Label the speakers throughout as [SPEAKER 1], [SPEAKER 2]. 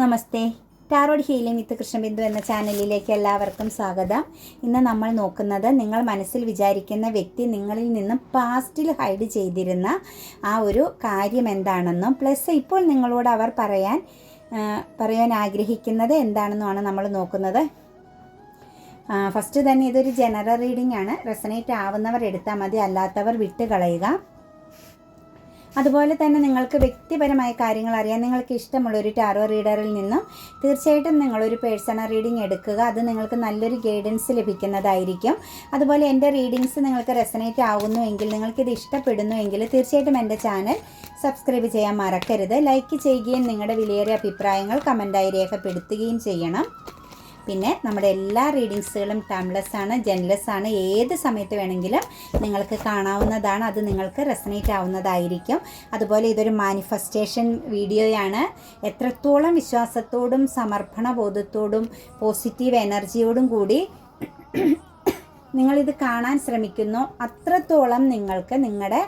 [SPEAKER 1] Namaste. Tarot healing with Krishnabindu എന്ന ചാനലിലേക്ക് എല്ലാവർക്കും സ്വാഗതം. ഇന്ന് നമ്മൾ നോക്കുന്നത് നിങ്ങൾ മനസ്സിൽ വിചാരിക്കുന്ന വ്യക്തി നിങ്ങളിൽ നിന്നും പാസ്റ്റിൽ ഹൈഡ് ചെയ്തിരുന്ന ആ ഒരു കാര്യം എന്താണെന്നും പ്ലസ് ഇപ്പോൾ നിങ്ങളോട് അവർ പറയാൻ പറയാൻ ആഗ്രഹിക്കുന്നത് എന്താണെന്നുമാണ് നമ്മൾ നോക്കുന്നത്. ഫസ്റ്റ് തന്നെ ഇതൊരു ജനറൽ റീഡിംഗ് ആണ്. റെസനേറ്റ് ആവുന്നവർ എടുത്താൽ മതി അല്ലാത്തവർ വിട്ട് കളയുക അതുപോലെ തന്നെ നിങ്ങൾക്ക് വ്യക്തിപരമായ കാര്യങ്ങൾ അറിയാൻ നിങ്ങൾക്ക് ഇഷ്ടമുള്ള ഒരു ടാറോ റീഡറിൽ നിന്നും തീർച്ചയായിട്ടും നിങ്ങളൊരു പേഴ്സണൽ റീഡിംഗ് എടുക്കുക. അത് നിങ്ങൾക്ക് നല്ലൊരു ഗൈഡൻസ് ലഭിക്കുന്നതായിരിക്കും. അതുപോലെ എന്റെ റീഡിങ്സ് നിങ്ങൾക്ക് റെസനേറ്റ് ആകുന്നു എങ്കിൽ നിങ്ങൾക്കിത് ഇഷ്ടപ്പെടുന്നു എങ്കിൽ തീർച്ചയായിട്ടും എന്റെ ചാനൽ സബ്സ്ക്രൈബ് ചെയ്യാൻ മറക്കരുത്. ലൈക്ക് ചെയ്യുകയും നിങ്ങളുടെ വിലയേറിയ അഭിപ്രായങ്ങൾ കമന്റായി രേഖപ്പെടുത്തുകയും ചെയ്യണം. പിന്നെ നമ്മുടെ എല്ലാ റീഡിങ്സുകളും ടൈംലെസ് ആണ് ജെൻലെസ് ആണ്. ഏത് സമയത്ത് വേണമെങ്കിലും നിങ്ങൾക്ക് കാണാവുന്നതാണ്. അത് നിങ്ങൾക്ക് റെസനേറ്റ് ആവുന്നതായിരിക്കും. അതുപോലെ ഇതൊരു മാനിഫെസ്റ്റേഷൻ വീഡിയോയാണ് എത്രത്തോളം വിശ്വാസത്തോടും സമർപ്പണ ബോധത്തോടും പോസിറ്റീവ് എനർജിയോടും കൂടി നിങ്ങളിത് കാണാൻ ശ്രമിക്കുന്നു. അത്രത്തോളം നിങ്ങൾക്ക് നിങ്ങളുടെ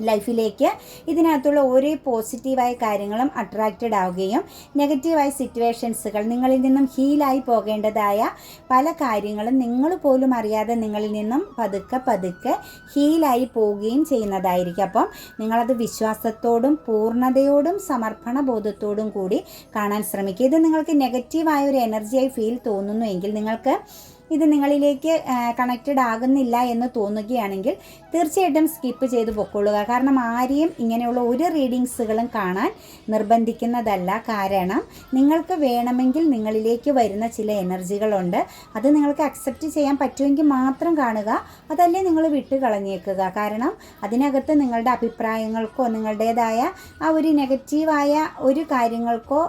[SPEAKER 1] ലൈഫിലേക്ക് ഇതിനകത്തുള്ള ഓരോ പോസിറ്റീവായ കാര്യങ്ങളും അട്രാക്റ്റഡ് ആവുകയും നെഗറ്റീവായ സിറ്റുവേഷൻസുകൾ നിങ്ങളിൽ നിന്നും ഹീലായി പോകേണ്ടതായ പല കാര്യങ്ങളും നിങ്ങൾ പോലും അറിയാതെ നിങ്ങളിൽ നിന്നും പതുക്കെ പതുക്കെ ഹീലായി പോവുകയും ചെയ്യുന്നതായിരിക്കും. അപ്പം നിങ്ങളത് വിശ്വാസത്തോടും പൂർണതയോടും സമർപ്പണ ബോധത്തോടും കൂടി കാണാൻ ശ്രമിക്കുക. ഇത് നിങ്ങൾക്ക് നെഗറ്റീവായ ഒരു എനർജിയായി ഫീൽ തോന്നുന്നു എങ്കിൽ നിങ്ങൾക്ക് ഇത് നിങ്ങളിലേക്ക് കണക്റ്റഡ് ആകുന്നില്ല എന്ന് തോന്നുകയാണെങ്കിൽ തീർച്ചയായിട്ടും സ്കിപ്പ് ചെയ്ത് പൊക്കൊള്ളുക കാരണം ആരെയും ഇങ്ങനെയുള്ള ഒരു റീഡിങ്സുകളും കാണാൻ നിർബന്ധിക്കുന്നതല്ല കാരണം നിങ്ങൾക്ക് വേണമെങ്കിൽ നിങ്ങളിലേക്ക് വരുന്ന ചില എനർജികളുണ്ട്. അത് നിങ്ങൾക്ക് അക്സെപ്റ്റ് ചെയ്യാൻ പറ്റുമെങ്കിൽ മാത്രം കാണുക. അതല്ലേ നിങ്ങൾ വിട്ട് കളഞ്ഞേക്കുക കാരണം അതിനകത്ത് നിങ്ങളുടെ അഭിപ്രായങ്ങൾക്കോ നിങ്ങളുടേതായ ആ ഒരു നെഗറ്റീവായ ഒരു കാര്യങ്ങൾക്കോ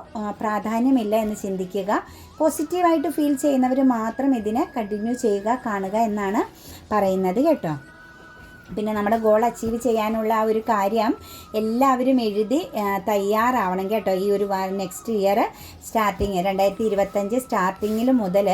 [SPEAKER 1] പ്രാധാന്യമില്ല എന്ന് ചിന്തിക്കുക. പോസിറ്റീവായിട്ട് ഫീൽ ചെയ്യുന്നവർ മാത്രം ഇതിനെ കണ്ടിന്യൂ ചെയ്യുക കാണുക എന്നാണ് പറയുന്നത് കേട്ടോ. പിന്നെ നമ്മുടെ ഗോൾ അച്ചീവ് ചെയ്യാനുള്ള ആ ഒരു കാര്യം എല്ലാവരും എഴുതി തയ്യാറാവണം കേട്ടോ ഈ ഒരു നെക്സ്റ്റ് ഇയർ സ്റ്റാർട്ടിങ് രണ്ടായിരത്തി ഇരുപത്തഞ്ച് സ്റ്റാർട്ടിങ്ങിൽ മുതൽ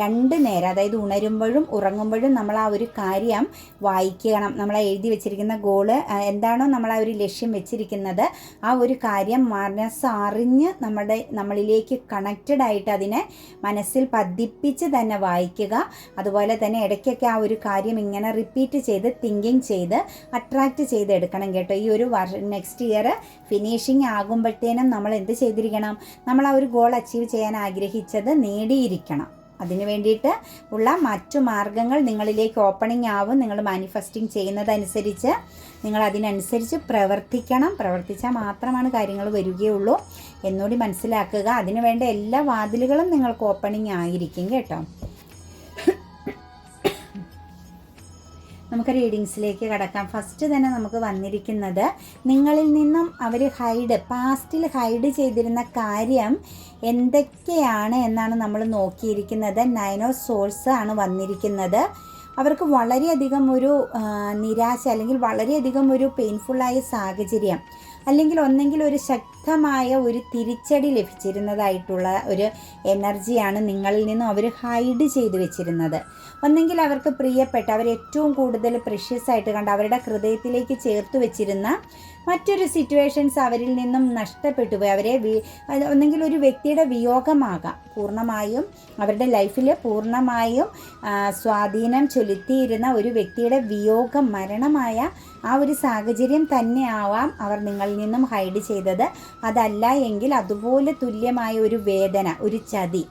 [SPEAKER 1] രണ്ട് നേരം അതായത് ഉണരുമ്പോഴും ഉറങ്ങുമ്പോഴും നമ്മൾ ആ ഒരു കാര്യം വായിക്കണം. നമ്മൾ എഴുതി വെച്ചിരിക്കുന്ന ഗോൾ എന്താണോ നമ്മൾ ആ ഒരു ലക്ഷ്യം വെച്ചിരിക്കുന്നത് ആ ഒരു കാര്യം മനസ്സറിഞ്ഞ് നമ്മുടെ നമ്മളിലേക്ക് കണക്റ്റഡ് ആയിട്ട് അതിനെ മനസ്സിൽ പതിപ്പിച്ച് തന്നെ വായിക്കുക. അതുപോലെ തന്നെ ഇടയ്ക്കൊക്കെ ആ ഒരു കാര്യം ഇങ്ങനെ റിപ്പീറ്റ് ചെയ്ത് തിങ്കിങ് ചെയ്ത് അട്രാക്റ്റ് ചെയ്ത് എടുക്കണം കേട്ടോ. ഈ ഒരു വർഷം നെക്സ്റ്റ് ഇയർ ഫിനിഷിങ് ആകുമ്പോഴത്തേനും നമ്മൾ എന്ത് ചെയ്തിരിക്കണം? നമ്മൾ ആ ഒരു ഗോൾ അച്ചീവ് ചെയ്യാൻ ആഗ്രഹിച്ചത് നേടിയിരിക്കണം. അതിന് വേണ്ടിയിട്ട് ഉള്ള മറ്റു മാർഗങ്ങൾ നിങ്ങളിലേക്ക് ഓപ്പണിംഗ് ആവും. നിങ്ങൾ മാനിഫെസ്റ്റിംഗ് ചെയ്യുന്നതനുസരിച്ച് നിങ്ങൾ അതിനനുസരിച്ച് പ്രവർത്തിക്കണം. പ്രവർത്തിച്ചാൽ മാത്രമാണ് കാര്യങ്ങൾ വരികയുള്ളൂ. എന്നോടി മനസ്സിലാക്കുക. അതിനുവേണ്ട എല്ലാ വാതിലുകളും നിങ്ങൾക്ക് ഓപ്പണിംഗ് ആയിരിക്കും കേട്ടോ. നമുക്ക് റീഡിങ്സിലേക്ക് കടക്കാം. ഫസ്റ്റ് തന്നെ നമുക്ക് വന്നിരിക്കുന്നത് നിങ്ങളിൽ നിന്നും അവർ ഹൈഡ് പാസ്റ്റിൽ ഹൈഡ് ചെയ്തിരുന്ന കാര്യം എന്തൊക്കെയാണ് എന്നാണ് നമ്മൾ നോക്കിയിരിക്കുന്നത്. നയൻ ഓഫ് ആണ് വന്നിരിക്കുന്നത്. അവർക്ക് വളരെയധികം ഒരു നിരാശ അല്ലെങ്കിൽ വളരെയധികം ഒരു പെയിൻഫുള്ളായ സാഹചര്യം അല്ലെങ്കിൽ ഒന്നെങ്കിൽ ഒരു ശക്തമായ ഒരു തിരിച്ചടി ലഭിച്ചിരുന്നതായിട്ടുള്ള ഒരു എനർജിയാണ് നിങ്ങളിൽ നിന്നും അവർ ഹൈഡ് ചെയ്തു വെച്ചിരുന്നത്. ഒന്നെങ്കിൽ അവർക്ക് പ്രിയപ്പെട്ട അവർ ഏറ്റവും കൂടുതൽ പ്രഷ്യസ് ആയിട്ട് കണ്ട് അവരുടെ ഹൃദയത്തിലേക്ക് ചേർത്ത് വെച്ചിരുന്ന മറ്റൊരു സിറ്റുവേഷൻസ് അവരിൽ നിന്നും നഷ്ടപ്പെട്ടു പോയി. അവരെ ഒന്നെങ്കിൽ ഒരു വ്യക്തിയുടെ വിയോഗമാകാം. പൂർണമായും അവരുടെ ലൈഫിൽ പൂർണമായും സ്വാധീനം ചൊലുത്തിയിരുന്ന ഒരു വ്യക്തിയുടെ വിയോഗം മരണമായ ആ ഒരു സാഹചര്യം തന്നെയാവാം അവർ നിങ്ങളിൽ നിന്നും ഹൈഡ് ചെയ്തത്. അതല്ല എങ്കിൽ അതുപോലെ തുല്യമായ ഒരു വേദന ഒരു ചതി.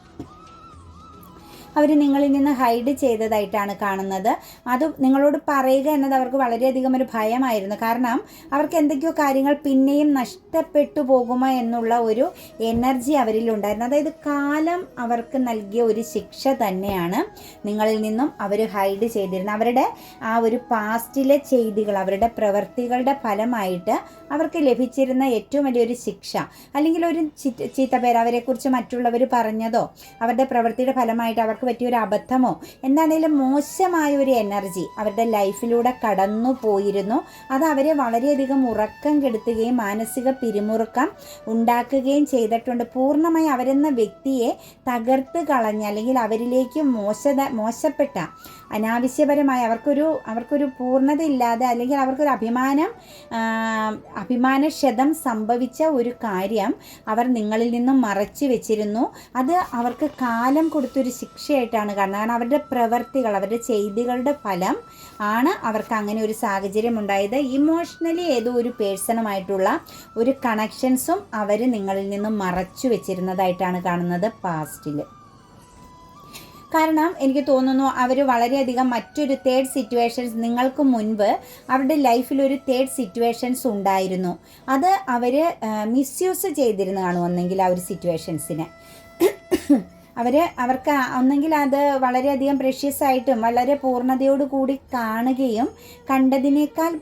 [SPEAKER 1] അവർ നിങ്ങളിൽ നിന്ന് ഹൈഡ് ചെയ്തതായിട്ടാണ് കാണുന്നത്. അത് നിങ്ങളോട് പറയുക എന്നത് അവർക്ക് വളരെയധികം ഒരു ഭയമായിരുന്നു. കാരണം അവർക്ക് എന്തൊക്കെയോ കാര്യങ്ങൾ പിന്നെയും നഷ്ടപ്പെട്ടു പോകുമോ എന്നുള്ള ഒരു എനർജി അവരിൽ ഉണ്ടായിരുന്നു. അതായത് കാലം അവർക്ക് നൽകിയ ഒരു ശിക്ഷ തന്നെയാണ് നിങ്ങളിൽ നിന്നും അവർ ഹൈഡ് ചെയ്തിരുന്നത്. അവരുടെ ആ ഒരു പാസ്റ്റിലെ ചെയ്തികൾ അവരുടെ പ്രവൃത്തികളുടെ ഫലമായിട്ട് അവർക്ക് ലഭിച്ചിരുന്ന ഏറ്റവും വലിയൊരു ശിക്ഷ. അല്ലെങ്കിൽ ഒരു ചീത്ത പേര് അവരെക്കുറിച്ച് മറ്റുള്ളവർ പറഞ്ഞതോ അവരുടെ പ്രവൃത്തിയുടെ ഫലമായിട്ട് അവർക്ക് പറ്റിയ ഒരു അബദ്ധമോ എന്താണേലും മോശമായ ഒരു എനർജി അവരുടെ ലൈഫിലൂടെ കടന്നു പോയിരുന്നു അത് അവരെ വളരെയധികം ഉറക്കം കെടുത്തുകയും മാനസിക പിരിമുറുക്കം ഉണ്ടാക്കുകയും ചെയ്തിട്ടുണ്ട്. പൂർണമായി അവരെന്ന വ്യക്തിയെ തകർത്ത് കളഞ്ഞ അല്ലെങ്കിൽ അവരിലേക്ക് മോശ മോശപ്പെട്ട അനാവശ്യപരമായ അവർക്കൊരു അവർക്കൊരു പൂർണത ഇല്ലാതെ അല്ലെങ്കിൽ അവർക്കൊരു അഭിമാനം അഭിമാനക്ഷതം സംഭവിച്ച ഒരു കാര്യം അവർ നിങ്ങളിൽ നിന്നും മറച്ചു വെച്ചിരുന്നു. അത് അവർക്ക് കാലം കൊടുത്തൊരു ശിക്ഷയായിട്ടാണ് കാരണം കാരണം അവരുടെ പ്രവർത്തികൾ അവരുടെ ചെയ്തികളുടെ ഫലം ആണ് അവർക്ക് അങ്ങനെ ഒരു സാഹചര്യം ഉണ്ടായത്. ഇമോഷണലി ഏതോ ഒരു പേഴ്സണുമായിട്ടുള്ള ഒരു കണക്ഷൻസും അവർ നിങ്ങളിൽ നിന്നും മറച്ചു വെച്ചിരുന്നതായിട്ടാണ് കാണുന്നത് പാസ്റ്റിൽ കാരണം എനിക്ക് തോന്നുന്നു അവർ വളരെയധികം മറ്റൊരു തേർഡ് സിറ്റുവേഷൻസ് നിങ്ങൾക്ക് മുൻപ് അവരുടെ ലൈഫിൽ ഒരു തേർഡ് സിറ്റുവേഷൻസ് ഉണ്ടായിരുന്നു. അത് അവർ മിസ്യൂസ് ചെയ്തിരുന്നു കാണും ഒന്നെങ്കിൽ ആ ഒരു സിറ്റുവേഷൻസിനെ അവർ അവർക്ക് ഒന്നെങ്കിൽ അത് വളരെയധികം പ്രഷ്യസ് ആയിട്ടും വളരെ പൂർണതയോടു കൂടി കാണുകയും കണ്ടതിനേക്കാൾ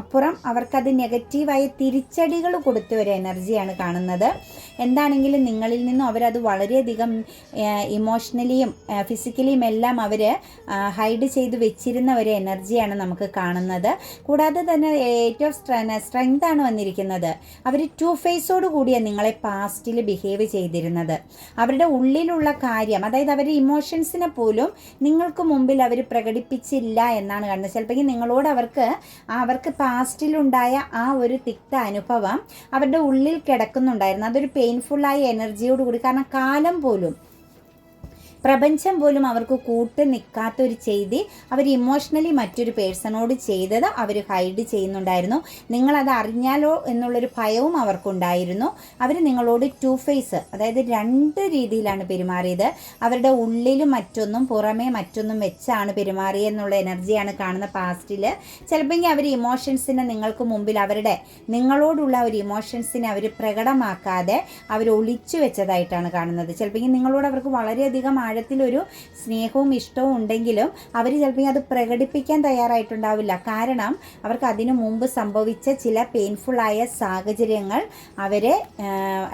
[SPEAKER 1] അപ്പുറം അവർക്കത് നെഗറ്റീവായ തിരിച്ചടികൾ കൊടുത്ത ഒരു എനർജിയാണ് കാണുന്നത്. എന്താണെങ്കിലും നിങ്ങളിൽ നിന്നും അവരത് വളരെയധികം ഇമോഷണലിയും ഫിസിക്കലിയും എല്ലാം അവർ ഹൈഡ് ചെയ്ത് വെച്ചിരുന്ന ഒരു എനർജിയാണ് നമുക്ക് കാണുന്നത്. കൂടാതെ തന്നെ ഏറ്റവും സ്ട്രെങ്ത് ആണ് വന്നിരിക്കുന്നത്. അവർ ടു ഫേസോട് കൂടിയാണ് നിങ്ങളെ പാസ്റ്റിൽ ബിഹേവ് ചെയ്തിരുന്നത്. അവരുടെ ഉള്ളിലുള്ള കാര്യം അതായത് അവരുടെ ഇമോഷൻസിനെ പോലും നിങ്ങൾക്ക് മുമ്പിൽ അവർ പ്രകടിപ്പിച്ചില്ല എന്നാണ് കാണുന്നത്. ചിലപ്പോൾ നിങ്ങളോട് അവർക്ക് അവർക്ക് പാസ്റ്റിലുണ്ടായ ആ ഒരു തിക്ത അനുഭവം അവരുടെ ഉള്ളിൽ കിടക്കുന്നുണ്ടായിരുന്നു. അതൊരു പെയിൻഫുള്ളായ എനർജിയോട് കൂടി കാരണം കാലം പോലും പ്രപഞ്ചം പോലും അവർക്ക് കൂട്ട് നിൽക്കാത്തൊരു ചെയ്തി അവർ ഇമോഷണലി മറ്റൊരു പേഴ്സണോട് ചെയ്തത് അവർ ഹൈഡ് ചെയ്യുന്നുണ്ടായിരുന്നു. നിങ്ങളത് അറിഞ്ഞാലോ എന്നുള്ളൊരു ഭയവും അവർക്കുണ്ടായിരുന്നു. അവർ നിങ്ങളോട് ടു ഫേസ് അതായത് രണ്ട് രീതിയിലാണ് പെരുമാറിയത്. അവരുടെ ഉള്ളിലും മറ്റൊന്നും പുറമേ മറ്റൊന്നും വെച്ചാണ് പെരുമാറിയെന്നുള്ള എനർജിയാണ് കാണുന്ന പാസ്റ്റിൽ ചിലപ്പോൾ അവർ ഇമോഷൻസിനെ നിങ്ങൾക്ക് മുമ്പിൽ അവരുടെ നിങ്ങളോടുള്ള ഒരു ഇമോഷൻസിനെ അവർ പ്രകടമാക്കാതെ അവർ ഒളിച്ചു വെച്ചതായിട്ടാണ് കാണുന്നത്. ചിലപ്പോൾ നിങ്ങളോട് അവർക്ക് വളരെയധികം ആഴത്തിലൊരു സ്നേഹവും ഇഷ്ടവും ഉണ്ടെങ്കിലും അവർ ചിലപ്പോൾ അത് പ്രകടിപ്പിക്കാൻ തയ്യാറായിട്ടുണ്ടാവില്ല. കാരണം അവർക്ക് അതിനു മുമ്പ് സംഭവിച്ച ചില പെയിൻഫുള്ളായ സാഹചര്യങ്ങൾ അവരെ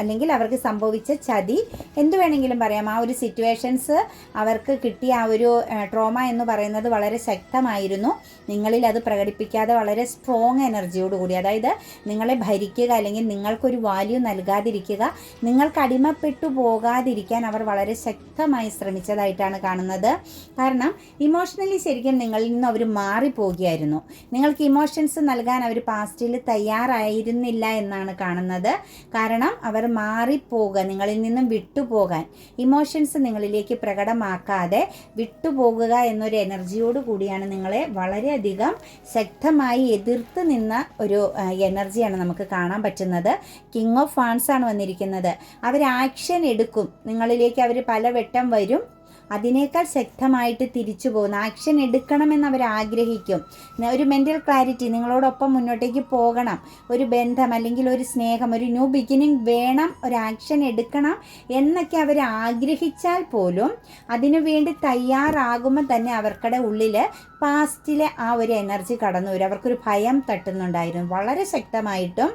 [SPEAKER 1] അല്ലെങ്കിൽ അവർക്ക് സംഭവിച്ച ചതി എന്തു വേണമെങ്കിലും പറയാം. ആ ഒരു സിറ്റുവേഷൻസ് അവർക്ക് കിട്ടിയ ആ ഒരു ട്രോമ എന്ന് പറയുന്നത് വളരെ ശക്തമായിരുന്നു. നിങ്ങളിൽ അത് പ്രകടിപ്പിക്കാതെ വളരെ സ്ട്രോങ് എനർജിയോട് കൂടി. അതായത് നിങ്ങളെ ഭരിക്കുക അല്ലെങ്കിൽ നിങ്ങൾക്കൊരു വാല്യൂ നൽകാതിരിക്കുക നിങ്ങൾക്ക് അടിമപ്പെട്ടു പോകാതിരിക്കാൻ അവർ വളരെ ശക്തമായി ശ്രമിച്ചതായിട്ടാണ് കാണുന്നത്. കാരണം ഇമോഷണലി ശരിക്കും നിങ്ങളിൽ നിന്ന് അവർ മാറിപ്പോകുകയായിരുന്നു നിങ്ങൾക്ക് ഇമോഷൻസ് നൽകാൻ അവർ പാസ്റ്റിൽ തയ്യാറായിരുന്നില്ല എന്നാണ് കാണുന്നത്. കാരണം അവർ മാറിപ്പോകുക നിങ്ങളിൽ നിന്നും വിട്ടുപോകാൻ. ഇമോഷൻസ് നിങ്ങളിലേക്ക് പ്രകടമാക്കാതെ വിട്ടുപോകുക എന്നൊരു എനർജിയോട് കൂടിയാണ് നിങ്ങളെ വളരെയധികം ശക്തമായി എതിർത്ത് നിന്ന ഒരു എനർജിയാണ് നമുക്ക് കാണാൻ പറ്റുന്നത്. കിങ് ഓഫ് ഫാൻസ് ആണ് വന്നിരിക്കുന്നത്. അവർ ആക്ഷൻ എടുക്കും. നിങ്ങളിലേക്ക് അവർ പലവട്ടം വരും. അതിനേക്കാൾ ശക്തമായിട്ട് തിരിച്ചു പോകുന്ന ആക്ഷൻ എടുക്കണമെന്ന് അവർ ആഗ്രഹിക്കും ഒരു മെന്റൽ ക്ലാരിറ്റി നിങ്ങളോടൊപ്പം മുന്നോട്ടേക്ക് പോകണം. ഒരു ബന്ധം അല്ലെങ്കിൽ ഒരു സ്നേഹം ഒരു ന്യൂ ബിഗിനിങ് വേണം ഒരു ആക്ഷൻ എടുക്കണം എന്നൊക്കെ അവർ ആഗ്രഹിച്ചാൽ പോലും അതിനു വേണ്ടി തയ്യാറാകുമ്പോൾ തന്നെ അവർക്കടെ ഉള്ളിൽ പാസ്റ്റിലെ ആ ഒരു എനർജി കടന്നു വരും. അവർക്കൊരു ഭയം തട്ടുന്നുണ്ടായിരുന്നു. വളരെ ശക്തമായിട്ടും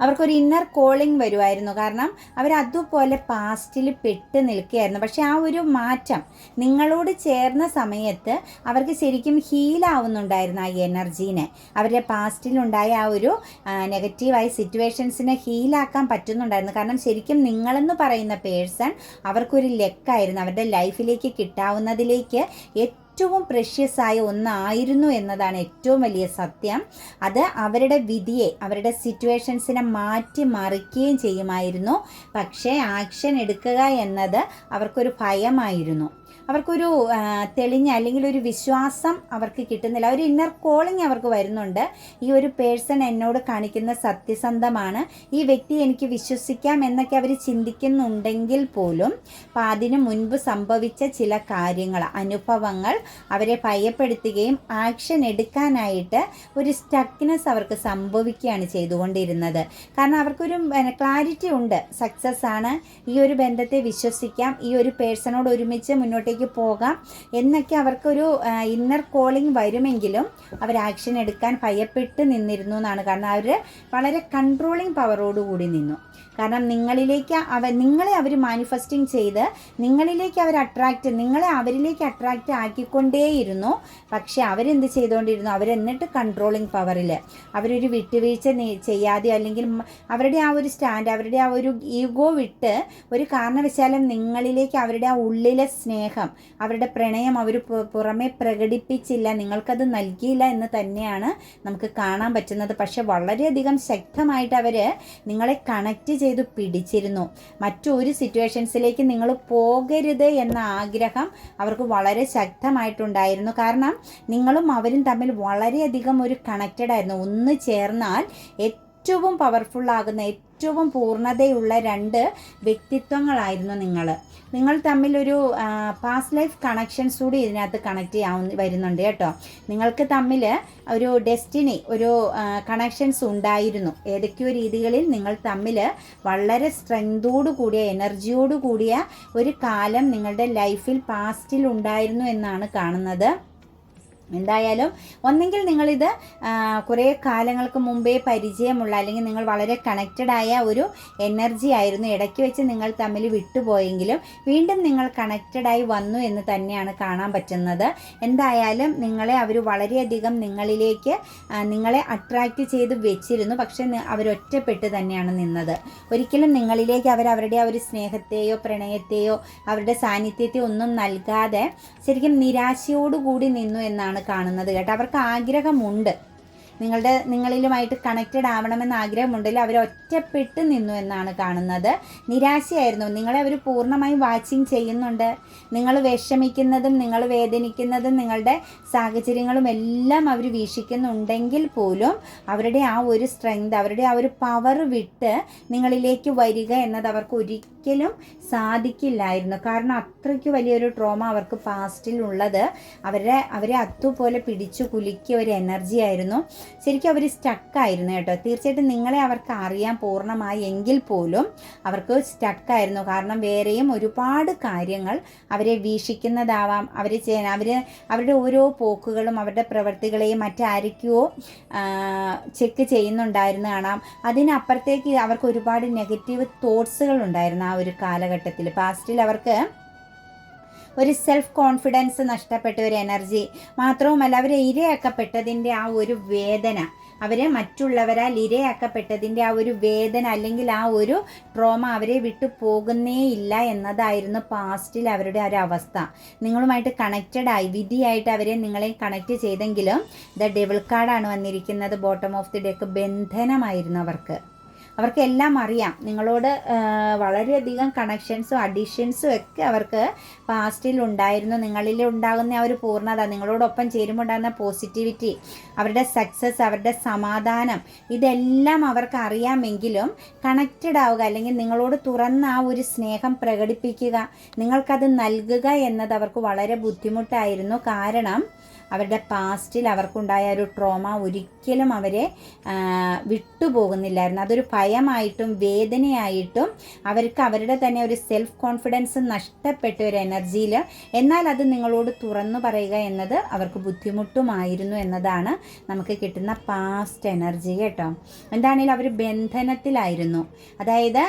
[SPEAKER 1] അവർക്കൊരു ഇന്നർ കോളിംഗ് വരുമായിരുന്നു. കാരണം അവർ അതുപോലെ പാസ്റ്റിൽ പെട്ട് നിൽക്കുകയായിരുന്നു. പക്ഷെ ആ ഒരു മാറ്റം നിങ്ങളോട് ചേർന്ന സമയത്ത് അവർക്ക് ശരിക്കും ഹീലാവുന്നുണ്ടായിരുന്നു ആ എനർജീനെ അവരുടെ പാസ്റ്റിലുണ്ടായ ആ ഒരു നെഗറ്റീവായ സിറ്റുവേഷൻസിനെ ഹീലാക്കാൻ പറ്റുന്നുണ്ടായിരുന്നു. കാരണം ശരിക്കും നിങ്ങളെന്ന് പറയുന്ന പേഴ്സൺ അവർക്കൊരു ലെക്കായിരുന്നു അവരുടെ ലൈഫിലേക്ക് കിട്ടാവുന്നതിലേക്ക് ഏറ്റവും പ്രഷ്യസ് ആയ ഒന്നായിരുന്നു എന്നതാണ് ഏറ്റവും വലിയ സത്യം. അത് അവരുടെ വിധിയെ അവരുടെ സിറ്റുവേഷൻസിനെ മാറ്റി മറിക്കുകയും ചെയ്യുമായിരുന്നു. പക്ഷേ ആക്ഷൻ എടുക്കുക എന്നത് അവർക്കൊരു ഭയമായിരുന്നു. അവർക്കൊരു തെളിഞ്ഞ അല്ലെങ്കിൽ ഒരു വിശ്വാസം അവർക്ക് കിട്ടുന്നില്ല. ഒരു ഇന്നർ കോളിംഗ് അവർക്ക് വരുന്നുണ്ട്. ഈ ഒരു പേഴ്സൺ എന്നോട് കാണിക്കുന്ന സത്യസന്ധമാണ്. ഈ വ്യക്തി എനിക്ക് വിശ്വസിക്കാം എന്നൊക്കെ അവർ ചിന്തിക്കുന്നുണ്ടെങ്കിൽ പോലും അപ്പം അതിനു മുൻപ് സംഭവിച്ച ചില കാര്യങ്ങൾ അനുഭവങ്ങൾ അവരെ ഭയപ്പെടുത്തുകയും ആക്ഷൻ എടുക്കാനായിട്ട് ഒരു സ്റ്റക്നെസ് അവർക്ക് സംഭവിക്കുകയാണ് ചെയ്തുകൊണ്ടിരുന്നത്. കാരണം അവർക്കൊരു ക്ലാരിറ്റി ഉണ്ട്. സക്സസ് ആണ്. ഈ ഒരു ബന്ധത്തെ വിശ്വസിക്കാം. ഈ ഒരു പേഴ്സണോട് ഒരുമിച്ച് മുന്നോട്ടേക്ക് പോകാം. എന്നൊക്കെ അവർക്കൊരു ഇന്നർ കോളിംഗ് വരുമെങ്കിലും അവർ ആക്ഷൻ എടുക്കാൻ ഭയപ്പെട്ട് നിന്നിരുന്നു എന്നാണ്. കാരണം അവർ വളരെ കൺട്രോളിങ് പവറോടുകൂടി നിന്നു. കാരണം നിങ്ങളിലേക്ക് അവ നിങ്ങളെ അവർ മാനിഫെസ്റ്റിംഗ് ചെയ്ത് നിങ്ങളിലേക്ക് അവർ അട്രാക്റ്റ് നിങ്ങളെ അവരിലേക്ക് അട്രാക്റ്റ് ആക്കിക്കൊണ്ടേയിരുന്നു. പക്ഷെ അവരെന്ത് ചെയ്തുകൊണ്ടിരുന്നു അവരെന്നിട്ട് കൺട്രോളിങ് പവറിൽ അവരൊരു വിട്ടുവീഴ്ച ചെയ്യാതെ അല്ലെങ്കിൽ അവരുടെ ആ ഒരു സ്റ്റാൻഡ് അവരുടെ ആ ഒരു ഈഗോ വിട്ട് ഒരു കാരണവശാലും നിങ്ങളിലേക്ക് അവരുടെ ആ ഉള്ളിലെ സ്നേഹം അവരുടെ പ്രണയം അവർ പുറമെ പ്രകടിപ്പിച്ചില്ല. നിങ്ങൾക്കത് നൽകിയില്ല എന്ന് തന്നെയാണ് നമുക്ക് കാണാൻ പറ്റുന്നത്. പക്ഷെ വളരെയധികം ശക്തമായിട്ട് അവർ നിങ്ങളെ കണക്റ്റ് ചെയ്ത് പിടിച്ചിരുന്നു. മറ്റൊരു സിറ്റുവേഷൻസിലേക്ക് നിങ്ങൾ പോകരുത് എന്ന ആഗ്രഹം അവർക്ക് വളരെ ശക്തമായിട്ടുണ്ടായിരുന്നു. കാരണം നിങ്ങളും അവരും തമ്മിൽ വളരെയധികം ഒരു കണക്റ്റഡ് ആയിരുന്നു. ഒന്ന് ചേർന്നാൽ ഏറ്റവും പവർഫുള്ളാകുന്ന ഏറ്റവും പൂർണതയുള്ള രണ്ട് വ്യക്തിത്വങ്ങളായിരുന്നു നിങ്ങൾ നിങ്ങൾ തമ്മിലൊരു പാസ്റ്റ് ലൈഫ് കണക്ഷൻസ് കൂടി ഇതിനകത്ത് കണക്ട് ചെയ്യാവുന്ന വരുന്നുണ്ട് കേട്ടോ. നിങ്ങൾക്ക് തമ്മിൽ ഒരു ഡെസ്റ്റിനി ഒരു കണക്ഷൻസ് ഉണ്ടായിരുന്നു. ഏതൊക്കെയോ രീതികളിൽ നിങ്ങൾ തമ്മിൽ വളരെ സ്ട്രെങ്തോടു കൂടിയ എനർജിയോടു കൂടിയ ഒരു കാലം നിങ്ങളുടെ ലൈഫിൽ പാസ്റ്റിൽ ഉണ്ടായിരുന്നു എന്നാണ് കാണുന്നത്. എന്തായാലും ഒന്നെങ്കിൽ നിങ്ങളിത് കുറേ കാലങ്ങൾക്ക് മുമ്പേ പരിചയമുള്ള അല്ലെങ്കിൽ നിങ്ങൾ വളരെ കണക്റ്റഡ് ആയ ഒരു എനർജി ആയിരുന്നു ഇടയ്ക്ക് വെച്ച് നിങ്ങൾ തമ്മിൽ വിട്ടുപോയെങ്കിലും വീണ്ടും നിങ്ങൾ കണക്റ്റഡായി വന്നു എന്ന് തന്നെയാണ് കാണാൻ പറ്റുന്നത്. എന്തായാലും നിങ്ങളെ അവർ വളരെയധികം നിങ്ങളിലേക്ക് നിങ്ങളെ അട്രാക്റ്റ് ചെയ്ത് വെച്ചിരുന്നു. പക്ഷേ അവരൊറ്റപ്പെട്ട് തന്നെയാണ് നിന്നത്. ഒരിക്കലും നിങ്ങളിലേക്ക് അവർ അവരുടെ ആ ഒരു സ്നേഹത്തെയോ പ്രണയത്തെയോ അവരുടെ സാന്നിധ്യത്തെയോ ഒന്നും നൽകാതെ ശരിക്കും നിരാശയോടുകൂടി നിന്നു എന്നാണ് കാണുന്നത് കേട്ടോ. അവർക്ക് ആഗ്രഹമുണ്ട്. നിങ്ങളുടെ നിങ്ങളിലുമായിട്ട് കണക്റ്റഡ് ആവണമെന്ന് ആഗ്രഹമുണ്ടെങ്കിൽ അവർ ഒറ്റപ്പെട്ട് നിന്നു എന്നാണ് കാണുന്നത്. നിരാശയായിരുന്നു. നിങ്ങളെ അവർ പൂർണമായും വാച്ചിങ് ചെയ്യുന്നുണ്ട്. നിങ്ങൾ വിഷമിക്കുന്നതും നിങ്ങൾ വേദനിക്കുന്നതും നിങ്ങളുടെ സാഹചര്യങ്ങളും എല്ലാം അവർ വീക്ഷിക്കുന്നുണ്ടെങ്കിൽ പോലും അവരുടെ ആ ഒരു സ്ട്രെങ്ത് അവരുടെ ആ ഒരു പവർ വിട്ട് നിങ്ങളിലേക്ക് വരിക എന്നത് അവർക്ക് ഒരിക്കലും സാധിക്കില്ലായിരുന്നു. കാരണം അത്രയ്ക്ക് വലിയൊരു ട്രോമ അവർക്ക് പാസ്റ്റിൽ ഉള്ളത്. അവരെ അവരെ അതുപോലെ പിടിച്ചു കുലുക്കിയ ഒരു എനർജി ആയിരുന്നു. ശരിക്കും അവർ സ്റ്റക്കായിരുന്നു കേട്ടോ. തീർച്ചയായിട്ടും നിങ്ങളെ അവർക്ക് അറിയാൻ പൂർണമായി എങ്കിൽ പോലും അവർക്ക് സ്റ്റക്കായിരുന്നു കാരണം വേറെയും ഒരുപാട് കാര്യങ്ങൾ അവരെ വീക്ഷിക്കുന്നതാവാം. അവർ അവർ അവരുടെ ഓരോ പോക്കുകളും അവരുടെ പ്രവൃത്തികളെയും മറ്റാരൊക്കെയോ ചെക്ക് ചെയ്യുന്നുണ്ടായിരുന്നു കാണാം. അതിനപ്പുറത്തേക്ക് അവർക്ക് ഒരുപാട് നെഗറ്റീവ് തോട്ട്സുകൾ ഉണ്ടായിരുന്നു. ഒരു കാലഘട്ടത്തിൽ. പാസ്റ്റിൽ അവർക്ക് ഒരു സെൽഫ് കോൺഫിഡൻസ് നഷ്ടപ്പെട്ട ഒരു എനർജി മാത്രവുമല്ല അവർ ഇരയാക്കപ്പെട്ടതിന്റെ ആ ഒരു വേദന. അവരെ മറ്റുള്ളവരാൽ ഇരയാക്കപ്പെട്ടതിന്റെ ആ ഒരു വേദന അല്ലെങ്കിൽ ആ ഒരു ട്രോമ അവരെ വിട്ടു പോകുന്നേ ഇല്ല എന്നതായിരുന്നു പാസ്റ്റിൽ അവരുടെ ഒരു അവസ്ഥ. നിങ്ങളുമായിട്ട് കണക്റ്റഡ് ആയി വിധിയായിട്ട് അവരെ നിങ്ങളെ കണക്റ്റ് ചെയ്തെങ്കിലും ദ ഡെവിൾ കാർഡാണ് വന്നിരിക്കുന്നത് ബോട്ടം ഓഫ് ദി ഡേക്ക് ബന്ധനമായിരുന്നു അവർക്ക്. അവർക്ക് എല്ലാം അറിയാം. നിങ്ങളോട് വളരെയധികം കണക്ഷൻസും അഡീഷൻസും ഒക്കെ അവർക്ക് പാസ്റ്റിൽ ഉണ്ടായിരുന്നു. നിങ്ങളിൽ ഉണ്ടാകുന്ന ആ ഒരു പൂർണത നിങ്ങളോടൊപ്പം ചേരുമ്പോൾ ഉണ്ടാകുന്ന പോസിറ്റിവിറ്റി അവരുടെ സക്സസ് അവരുടെ സമാധാനം ഇതെല്ലാം അവർക്ക് അറിയാമെങ്കിലും കണക്റ്റഡ് ആവുക അല്ലെങ്കിൽ നിങ്ങളോട് തുറന്ന ആ ഒരു സ്നേഹം പ്രകടിപ്പിക്കുക നിങ്ങൾക്കത് നൽകുക എന്നത് അവർക്ക് വളരെ ബുദ്ധിമുട്ടായിരുന്നു. കാരണം അവരുടെ പാസ്റ്റിൽ അവർക്കുണ്ടായ ഒരു ട്രോമ ഒരിക്കലും അവരെ വിട്ടുപോകുന്നില്ലായിരുന്നു. അതൊരു ഭയമായിട്ടും വേദനയായിട്ടും അവർക്ക് അവരുടെ തന്നെ ഒരു സെൽഫ് കോൺഫിഡൻസ് നഷ്ടപ്പെട്ട ഒരു എനർജിയിൽ എന്നാൽ അത് നിങ്ങളോട് തുറന്നു പറയുക എന്നത് അവർക്ക് ബുദ്ധിമുട്ടുമായിരുന്നു എന്നതാണ് നമുക്ക് കിട്ടുന്ന പാസ്റ്റ് എനർജി കേട്ടോ. എന്താണെങ്കിലും അവർ ബന്ധനത്തിലായിരുന്നു. അതായത്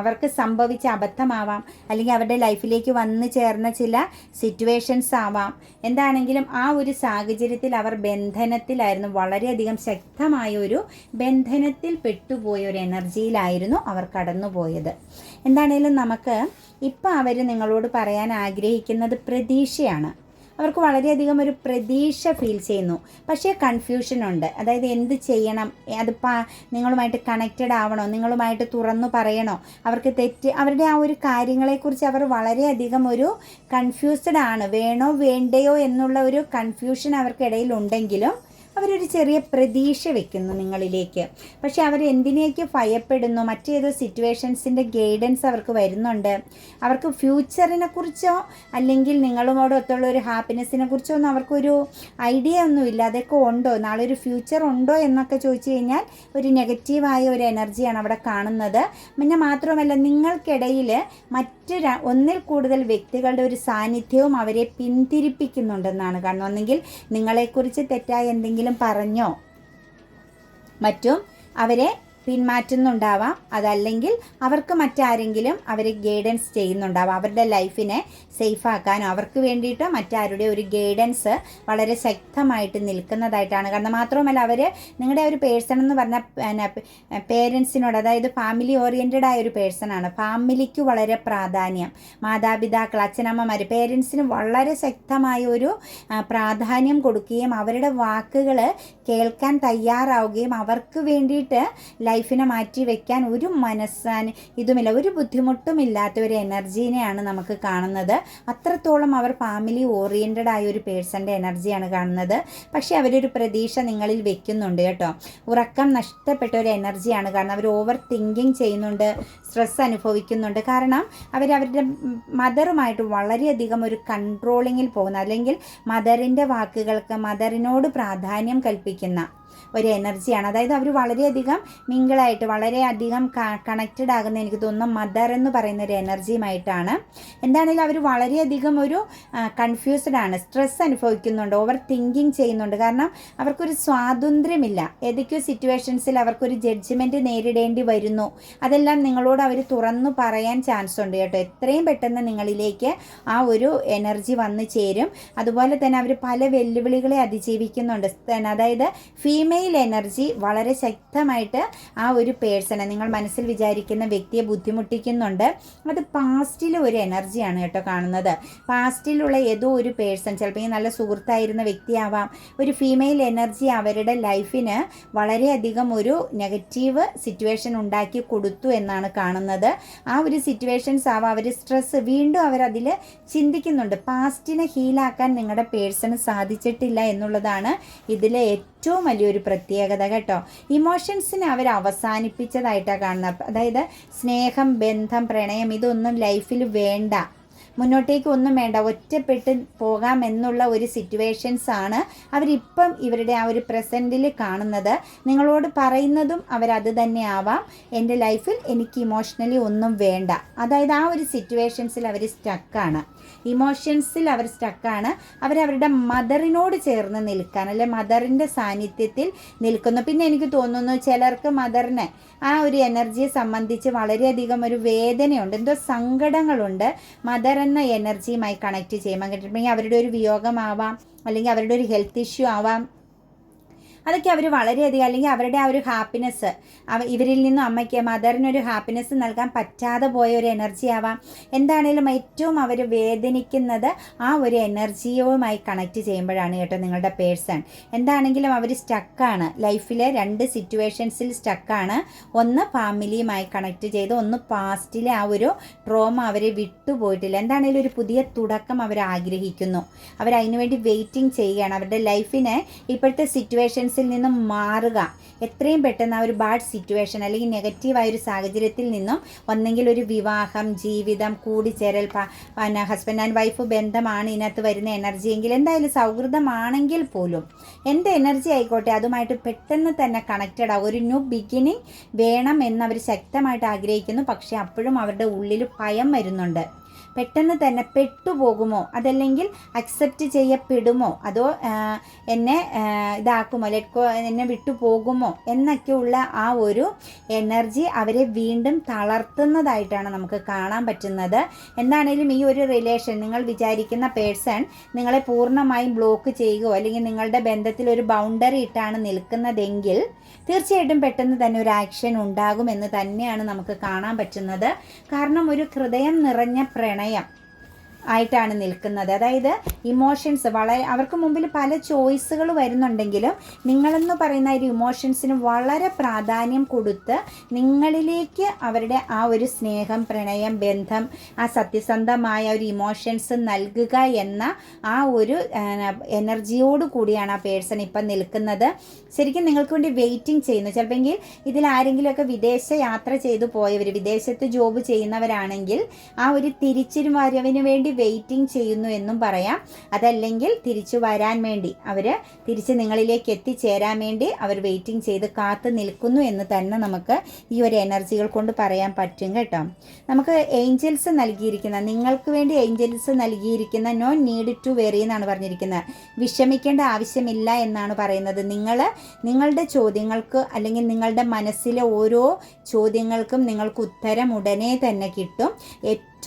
[SPEAKER 1] അവർക്ക് സംഭവിച്ച അബദ്ധമാവാം അല്ലെങ്കിൽ അവരുടെ ലൈഫിലേക്ക് വന്നു ചേർന്ന ചില സിറ്റുവേഷൻസ് ആവാം. എന്താണെങ്കിലും ആ ഒരു സാഹചര്യത്തിൽ അവർ ബന്ധനത്തിലായിരുന്നു. വളരെയധികം ശക്തമായ ഒരു ബന്ധനത്തിൽ പെട്ടുപോയ ഒരു എനർജിയിലായിരുന്നു അവർ കടന്നുപോയത്. എന്താണേലും നമുക്ക് ഇപ്പം അവർ നിങ്ങളോട് പറയാൻ ആഗ്രഹിക്കുന്നത് പ്രതീക്ഷയാണ്. അവർക്ക് വളരെയധികം ഒരു പ്രതീക്ഷ ഫീൽ ചെയ്യുന്നു. പക്ഷേ കൺഫ്യൂഷൻ ഉണ്ട്. അതായത് എന്ത് ചെയ്യണം? അതിപ്പോൾ നിങ്ങളുമായിട്ട് കണക്റ്റഡ് ആവണോ? നിങ്ങളുമായിട്ട് തുറന്നു പറയണോ? അവർക്ക് തെറ്റ് അവരുടെ ആ ഒരു കാര്യങ്ങളെക്കുറിച്ച് അവർ വളരെയധികം ഒരു കൺഫ്യൂസ്ഡ് ആണ്. വേണോ വേണ്ടയോ എന്നുള്ള ഒരു കൺഫ്യൂഷൻ അവർക്കിടയിൽ ഉണ്ടെങ്കിലും അവരൊരു ചെറിയ പ്രതീക്ഷ വെക്കുന്നു നിങ്ങളിലേക്ക്. പക്ഷെ അവർ എന്തിനേക്ക് ഭയപ്പെടുന്നു? മറ്റേതോ സിറ്റുവേഷൻസിന്റെ ഗൈഡൻസ് അവർക്ക് വരുന്നുണ്ട്. അവർക്ക് ഫ്യൂച്ചറിനെ കുറിച്ചോ അല്ലെങ്കിൽ നിങ്ങളുമോടൊത്തുള്ള ഒരു ഹാപ്പിനെസ്സിനെ കുറിച്ചോ ഒന്നും അവർക്കൊരു ഐഡിയ ഒന്നുമില്ല. അതൊക്കെ ഉണ്ടോ? നാളെ ഒരു ഫ്യൂച്ചർ ഉണ്ടോ എന്നൊക്കെ ചോദിച്ചു കഴിഞ്ഞാൽ ഒരു നെഗറ്റീവായ ഒരു എനർജിയാണ് അവിടെ കാണുന്നത്. പിന്നെ മാത്രമല്ല നിങ്ങൾക്കിടയിൽ മറ്റ് ഒന്നിൽ കൂടുതൽ വ്യക്തികളുടെ ഒരു സാന്നിധ്യവും അവരെ പിന്തിരിപ്പിക്കുന്നുണ്ടെന്നാണ് കാണുന്നത്. ഒന്നെങ്കിൽ നിങ്ങളെക്കുറിച്ച് തെറ്റായ എന്തെങ്കിലും പറഞ്ഞോ. മറ്റും അവരെ പിന്മാറ്റുന്നുണ്ടാവാം. അതല്ലെങ്കിൽ അവർക്ക് മറ്റാരെങ്കിലും അവരെ ഗൈഡൻസ് ചെയ്യുന്നുണ്ടാവാം. അവരുടെ ലൈഫിനെ സേഫ് ആക്കാനോ അവർക്ക് വേണ്ടിയിട്ട് മറ്റാരുടെ ഒരു ഗൈഡൻസ് വളരെ ശക്തമായിട്ട് നിൽക്കുന്നതായിട്ടാണ്. കാരണം മാത്രവുമല്ല അവർ നിങ്ങളുടെ ഒരു പേഴ്സൺ എന്ന് പറഞ്ഞാൽ പേരൻസിനോട് അതായത് ഫാമിലി ഓറിയന്റഡ് ആയ ഒരു പേഴ്സണാണ് ഫാമിലിക്ക് വളരെ പ്രാധാന്യം. മാതാപിതാക്കൾ അച്ഛനമ്മമാർ പേരൻസിന് വളരെ ശക്തമായ ഒരു പ്രാധാന്യം കൊടുക്കുകയും അവരുടെ വാക്കുകൾ കേൾക്കാൻ തയ്യാറാവുകയും അവർക്ക് വേണ്ടിയിട്ട് ലൈഫിനെ മാറ്റി വെക്കാൻ ഒരു മനസ്സാൻ ഇതുമില്ല. ഒരു ബുദ്ധിമുട്ടും ഇല്ലാത്ത ഒരു എനർജീനെയാണ് നമുക്ക് കാണുന്നത്. അത്രത്തോളം അവർ ഫാമിലി ഓറിയന്റഡ് ആയ ഒരു പേഴ്സന്റെ എനർജിയാണ് കാണുന്നത്. പക്ഷേ അവരൊരു പ്രതീക്ഷ നിങ്ങളിൽ വെക്കുന്നുണ്ട് കേട്ടോ. ഉറക്കം നഷ്ടപ്പെട്ട ഒരു എനർജിയാണ് കാരണം അവർ ഓവർ തിങ്കിങ് ചെയ്യുന്നുണ്ട് സ്ട്രെസ് അനുഭവിക്കുന്നുണ്ട്. കാരണം അവർ അവരുടെ മദറുമായിട്ട് വളരെയധികം ഒരു കൺട്രോളിങ്ങിൽ പോകുന്ന അല്ലെങ്കിൽ മദറിന്റെ വാക്കുകൾക്ക് മദറിനോട് പ്രാധാന്യം കൽപ്പിക്കുന്ന ഒരു എനർജിയാണ്. അതായത് അവർ വളരെയധികം മിങ്കിളായിട്ട് വളരെയധികം കണക്റ്റഡ് ആകുന്ന എനിക്ക് തോന്നുന്ന മദർ എന്ന് പറയുന്ന ഒരു എനർജിയുമായിട്ടാണ്. എന്താണെങ്കിലും അവർ വളരെയധികം ഒരു കൺഫ്യൂസ്ഡ് ആണ് സ്ട്രെസ് അനുഭവിക്കുന്നുണ്ട് ഓവർ തിങ്കിങ് ചെയ്യുന്നുണ്ട്. കാരണം അവർക്കൊരു സ്വാതന്ത്ര്യമില്ല. ഏതൊക്കെയോ സിറ്റുവേഷൻസിൽ അവർക്കൊരു ജഡ്ജ്മെന്റ് നേരിടേണ്ടി വരുന്നു. അതെല്ലാം നിങ്ങളോട് അവർ തുറന്നു പറയാൻ ചാൻസ് ഉണ്ട് കേട്ടോ. എത്രയും പെട്ടെന്ന് നിങ്ങളിലേക്ക് ആ ഒരു എനർജി വന്നു ചേരും. അതുപോലെ തന്നെ അവർ പല വെല്ലുവിളികളെ അതിജീവിക്കുന്നുണ്ട്. അതായത് ഫീമെയിൽ എനർജി വളരെ ശക്തമായിട്ട് ആ ഒരു പേഴ്സണെ നിങ്ങൾ മനസ്സിൽ വിചാരിക്കുന്ന വ്യക്തിയെ ബുദ്ധിമുട്ടിക്കുന്നുണ്ട്. അത് പാസ്റ്റിലെ ഒരു എനർജിയാണ് കേട്ടോ കാണുന്നത്. പാസ്റ്റിലുള്ള ഏതോ ഒരു പേഴ്സൺ ചിലപ്പോൾ ഈ നല്ല സുഹൃത്തായിരുന്ന വ്യക്തിയാവാം. ഒരു ഫീമെയിൽ എനർജി അവരുടെ ലൈഫിന് വളരെയധികം ഒരു നെഗറ്റീവ് സിറ്റുവേഷൻ ഉണ്ടാക്കി കൊടുത്തു എന്നാണ് കാണുന്നത്. ആ ഒരു സിറ്റുവേഷൻസ് ആവാം അവർ സ്ട്രെസ് വീണ്ടും അവരതിൽ ചിന്തിക്കുന്നുണ്ട്. പാസ്റ്റിനെ ഹീലാക്കാൻ നിങ്ങളുടെ പേഴ്സണ് സാധിച്ചിട്ടില്ല എന്നുള്ളതാണ് ഇതിലെ ഏറ്റവും വലിയൊരു പ്രത്യേകത കേട്ടോ. ഇമോഷൻസിനെ അവർ അവസാനിപ്പിച്ചതായിട്ടാണ് കാണുന്നത്. അതായത് സ്നേഹം ബന്ധം പ്രണയം ഇതൊന്നും ലൈഫിൽ വേണ്ട. മുന്നോട്ടേക്ക് ഒന്നും വേണ്ട. ഒറ്റപ്പെട്ട് പോകാമെന്നുള്ള ഒരു സിറ്റുവേഷൻസ് ആണ് അവരിപ്പം ഇവരുടെ ആ ഒരു പ്രസന്റിൽ കാണുന്നത്. നിങ്ങളോട് പറയുന്നതും അവരത് തന്നെ ആവാം. എന്റെ ലൈഫിൽ എനിക്ക് ഇമോഷണലി ഒന്നും വേണ്ട. അതായത് ആ ഒരു സിറ്റുവേഷൻസിൽ അവർ സ്റ്റക്കാണ് ഇമോഷൻസിൽ അവർ സ്റ്റക്കാണ്. അവരവരുടെ മദറിനോട് ചേർന്ന് നിൽക്കാൻ അല്ലെ മദറിന്റെ സാന്നിധ്യത്തിൽ നിൽക്കുന്നു. പിന്നെ എനിക്ക് തോന്നുന്നു ചിലർക്ക് മദറിനെ ആ ഒരു എനർജിയെ സംബന്ധിച്ച് വളരെയധികം ഒരു വേദനയുണ്ട്. എന്തോ സങ്കടങ്ങളുണ്ട്. മദർ എന്ന എനർജിയുമായി കണക്ട് ചെയ്യുമ്പോൾ കിട്ടിയിട്ടുണ്ടെങ്കിൽ അവരുടെ ഒരു വിയോഗമാവാം അല്ലെങ്കിൽ അവരുടെ ഒരു ഹെൽത്ത് ഇഷ്യൂ ആവാം. അതൊക്കെ അവർ വളരെയധികം അല്ലെങ്കിൽ അവരുടെ ആ ഒരു ഹാപ്പിനെസ് ഇവരിൽ നിന്നും അമ്മയ്ക്ക് മദറിനൊരു ഹാപ്പിനെസ് നൽകാൻ പറ്റാതെ പോയ ഒരു എനർജി ആവാം. എന്താണേലും ഏറ്റവും അവർ വേദനിക്കുന്നത് ആ ഒരു എനർജിയുമായി കണക്ട് ചെയ്യുമ്പോഴാണ് കേട്ടോ നിങ്ങളുടെ പേഴ്സൺ എന്താണെങ്കിലും അവർ സ്റ്റക്കാണ് ലൈഫിലെ രണ്ട് സിറ്റുവേഷൻസിൽ സ്റ്റക്കാണ് ഒന്ന് ഫാമിലിയുമായി കണക്ട് ചെയ്ത് ഒന്ന് പാസ്റ്റിലെ ആ ഒരു ട്രോമ അവരെ വിട്ടുപോയിട്ടില്ല എന്താണേലും ഒരു പുതിയ തുടക്കം അവർ ആഗ്രഹിക്കുന്നു. അവർ അതിനുവേണ്ടി വെയിറ്റിംഗ് ചെയ്യുകയാണ്. അവരുടെ ലൈഫിനെ ഇപ്പോഴത്തെ സിറ്റുവേഷൻസിൽ നിന്നും മാറുക. എത്രയും പെട്ടെന്ന് ആ ഒരു ബാഡ് സിറ്റുവേഷൻ അല്ലെങ്കിൽ നെഗറ്റീവായ ഒരു സാഹചര്യത്തിൽ നിന്നും ഒന്നെങ്കിൽ ഒരു വിവാഹം ജീവിതം കൂടിച്ചേരൽ പിന്നെ ഹസ്ബൻഡ് ആൻഡ് വൈഫ് ബന്ധമാണ് ഇതിനകത്ത് വരുന്ന എനർജി എങ്കിൽ എന്തായാലും സൗഹൃദമാണെങ്കിൽ പോലും എന്ത് എനർജി ആയിക്കോട്ടെ അതുമായിട്ട് പെട്ടെന്ന് തന്നെ കണക്റ്റഡ് ആവും. ഒരു ന്യൂ ബിഗിനിങ് വേണം എന്നവർ ശക്തമായിട്ട് ആഗ്രഹിക്കുന്നു. പക്ഷേ അപ്പോഴും അവരുടെ ഉള്ളിൽ ഭയം വരുന്നുണ്ട്. പെട്ടെന്ന് തന്നെ പെട്ടുപോകുമോ? അതല്ലെങ്കിൽ അക്സെപ്റ്റ് ചെയ്യപ്പെടുമോ? അതോ എന്നെ ഇതാക്കുമോ? ലെറ്റ്കോ എന്നെ വിട്ടു പോകുമോ എന്നൊക്കെയുള്ള ആ ഒരു എനർജി അവരെ വീണ്ടും തളർത്തുന്നതായിട്ടാണ് നമുക്ക് കാണാൻ പറ്റുന്നത്. എന്താണേലും ഈ ഒരു റിലേഷൻ നിങ്ങൾ വിചാരിക്കുന്ന പേഴ്സൺ നിങ്ങളെ പൂർണമായും ബ്ലോക്ക് ചെയ്യുകയോ അല്ലെങ്കിൽ നിങ്ങളുടെ ബന്ധത്തിൽ ഒരു ബൗണ്ടറി ഇട്ടാണ് നിൽക്കുന്നതെങ്കിൽ തീർച്ചയായിട്ടും പെട്ടെന്ന് തന്നെ ഒരു ആക്ഷൻ ഉണ്ടാകുമെന്ന് തന്നെയാണ് നമുക്ക് കാണാൻ പറ്റുന്നത്. കാരണം ഒരു ഹൃദയം നിറഞ്ഞ പ്രണയം à ആയിട്ടാണ് നിൽക്കുന്നത്. അതായത് ഇമോഷൻസ് വളരെ അവർക്ക് മുമ്പിൽ പല ചോയ്സുകൾ വരുന്നുണ്ടെങ്കിലും നിങ്ങളെന്ന് പറയുന്ന ഒരു ഇമോഷൻസിന് വളരെ പ്രാധാന്യം കൊടുത്ത് നിങ്ങളിലേക്ക് അവരുടെ ആ ഒരു സ്നേഹം പ്രണയം ബന്ധം ആ സത്യസന്ധമായ ഒരു ഇമോഷൻസ് നൽകുക എന്ന ആ ഒരു എനർജിയോട് കൂടിയാണ് ആ പേഴ്സൺ ഇപ്പം നിൽക്കുന്നത്. ശരിക്കും നിങ്ങൾക്ക് വേണ്ടി വെയിറ്റിംഗ് ചെയ്യുന്നു. ചിലപ്പോൾ ഇതിൽ ആരെങ്കിലുമൊക്കെ വിദേശ യാത്ര ചെയ്തു പോയവർ വിദേശത്ത് ജോബ് ചെയ്യുന്നവരാണെങ്കിൽ ആ ഒരു തിരിച്ചിരുവരവിന് വേണ്ടി വെയിറ്റിംഗ് ചെയ്യുന്നു എന്നും പറയാം. അതല്ലെങ്കിൽ തിരിച്ചു വരാൻ വേണ്ടി അവർ തിരിച്ച് നിങ്ങളിലേക്ക് എത്തിച്ചേരാൻ വേണ്ടി അവർ വെയിറ്റിംഗ് ചെയ്ത് കാത്തു നിൽക്കുന്നു എന്ന് തന്നെ നമുക്ക് ഈ ഒരു എനർജികൾ കൊണ്ട് പറയാൻ പറ്റും കേട്ടോ. നമുക്ക് ഏഞ്ചൽസ് നൽകിയിരിക്കുന്ന നിങ്ങൾക്ക് വേണ്ടി ഏഞ്ചൽസ് നൽകിയിരിക്കുന്ന നോ നീഡ് ടു വെറി എന്നാണ് പറഞ്ഞിരിക്കുന്നത്. വിഷമിക്കേണ്ട ആവശ്യമില്ല എന്നാണ് പറയുന്നത്. നിങ്ങൾ നിങ്ങളുടെ ചോദ്യങ്ങൾക്ക് അല്ലെങ്കിൽ നിങ്ങളുടെ മനസ്സിലെ ഓരോ ചോദ്യങ്ങൾക്കും നിങ്ങൾക്ക് ഉത്തരം ഉടനെ തന്നെ കിട്ടും.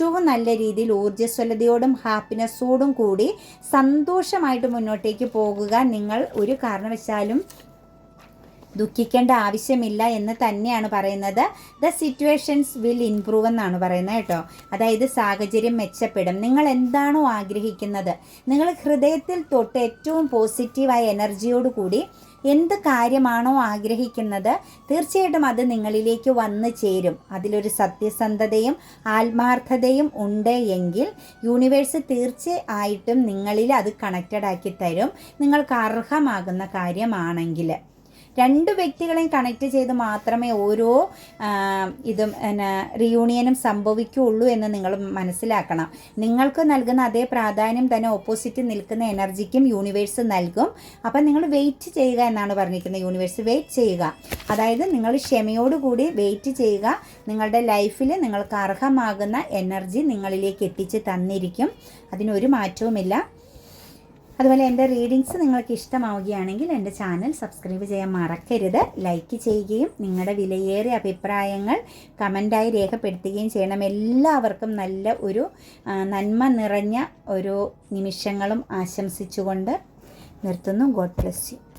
[SPEAKER 1] ഏറ്റവും നല്ല രീതിയിൽ ഊർജസ്വലതയോടും ഹാപ്പിനെസ്സോടും കൂടി സന്തോഷമായിട്ട് മുന്നോട്ടേക്ക് പോകുക നിങ്ങൾ ഒരു കാരണവശാലും ദുഃഖിക്കേണ്ട ആവശ്യമില്ല എന്ന് തന്നെയാണ് പറയുന്നത്. ദ സിറ്റുവേഷൻസ് വിൽ ഇംപ്രൂവ് എന്നാണ് പറയുന്നത് കേട്ടോ. അതായത് സാഹചര്യം മെച്ചപ്പെടും. നിങ്ങൾ എന്താണോ ആഗ്രഹിക്കുന്നത്? നിങ്ങൾ ഹൃദയത്തിൽ തൊട്ട് ഏറ്റവും പോസിറ്റീവായ എനർജിയോട് കൂടി എന്ത് കാര്യമാണോ ആഗ്രഹിക്കുന്നത് തീർച്ചയായിട്ടും അത് നിങ്ങളിലേക്ക് വന്നു ചേരും. അതിലൊരു സത്യസന്ധതയും ആത്മാർത്ഥതയും ഉണ്ട് എങ്കിൽ യൂണിവേഴ്സ് തീർച്ചയായിട്ടും നിങ്ങളിൽ അത് കണക്റ്റഡ് ആക്കി തരും. നിങ്ങൾക്ക് അർഹമാകുന്ന കാര്യമാണെങ്കിൽ. രണ്ട് വ്യക്തികളെയും കണക്ട് ചെയ്ത് മാത്രമേ ഓരോ ഇതും പിന്നെ റിയൂണിയനും സംഭവിക്കുകയുള്ളൂ എന്ന് നിങ്ങൾ മനസ്സിലാക്കണം. നിങ്ങൾക്ക് നൽകുന്ന അതേ പ്രാധാന്യം തന്നെ ഓപ്പോസിറ്റ് നിൽക്കുന്ന എനർജിക്കും യൂണിവേഴ്സ് നൽകും. അപ്പം നിങ്ങൾ വെയിറ്റ് ചെയ്യുക എന്നാണ് പറഞ്ഞിരിക്കുന്നത്. യൂണിവേഴ്സ് വെയിറ്റ് ചെയ്യുക. അതായത് നിങ്ങൾ ക്ഷമയോടുകൂടി വെയിറ്റ് ചെയ്യുക. നിങ്ങളുടെ ലൈഫിൽ നിങ്ങൾക്ക് അർഹമാകുന്ന എനർജി നിങ്ങളിലേക്ക് എത്തിച്ച് തന്നിരിക്കും. അതിനൊരു മാറ്റവുമില്ല. അതുപോലെ എന്റെ റീഡിങ്സ് നിങ്ങൾക്ക് ഇഷ്ടമാവുകയാണെങ്കിൽ എന്റെ ചാനൽ സബ്സ്ക്രൈബ് ചെയ്യാൻ മറക്കരുത്. ലൈക്ക് ചെയ്യുകയും നിങ്ങളുടെ വിലയേറിയ അഭിപ്രായങ്ങൾ കമന്റായി രേഖപ്പെടുത്തുകയും ചെയ്യണം. എല്ലാവർക്കും നല്ല ഒരു നന്മ നിറഞ്ഞ ഒരു നിമിഷങ്ങളും ആശംസിച്ചുകൊണ്ട് നിർത്തുന്നു. God bless you.